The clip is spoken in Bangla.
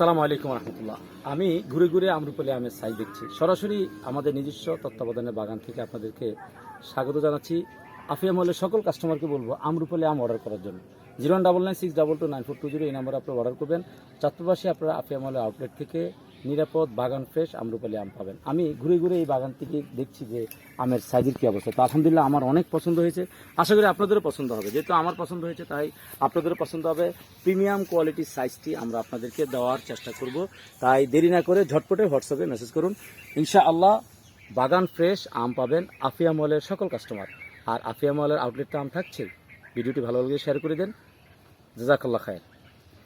আসসালামু আলাইকুম রহমতুল্লাহ। আমি ঘুরে ঘুরে আমরুপালি আমের সাইজ দেখছি। সরাসরি আমাদের নিজস্ব তত্ত্বাবধানের বাগান থেকে আপনাদেরকে স্বাগত জানাচ্ছি। আফিয়া মহলের সকল কাস্টমারকে বলব আমরুপালি আম অর্ডার করার জন্য। Zero double nine six double two nine four two zero এই নাম্বারে আপনারা অর্ডার করবেন। চাত্রপাশে আপনারা আফিয়া মহলের আউটলেট থেকে নিরাপদ বাগান ফ্রেশ আমরুপালি আম পাবেন। আমি ঘুরে ঘুরে এই বাগান থেকে দেখছি যে আমের সাইজের কী অবস্থা। তো আলহামদুলিল্লাহ আমার অনেক পছন্দ হয়েছে। আশা করি আপনাদেরও পছন্দ হবে। যেহেতু আমার পছন্দ হয়েছে, তাই আপনাদেরও পছন্দ হবে। প্রিমিয়াম কোয়ালিটির সাইজটি আমরা আপনাদেরকে দেওয়ার চেষ্টা করব। তাই দেরি না করে ঝটপটে হোয়াটসঅ্যাপে মেসেজ করুন। ইনশা আল্লাহ বাগান ফ্রেশ আম পাবেন আফিয়া মলের সকল কাস্টমার। আর আফিয়া মলের আউটলেটটা আম থাকছে। ভিডিওটি ভালো লাগলে শেয়ার করে দেন। জাজাকাল্লাহ খায়ের।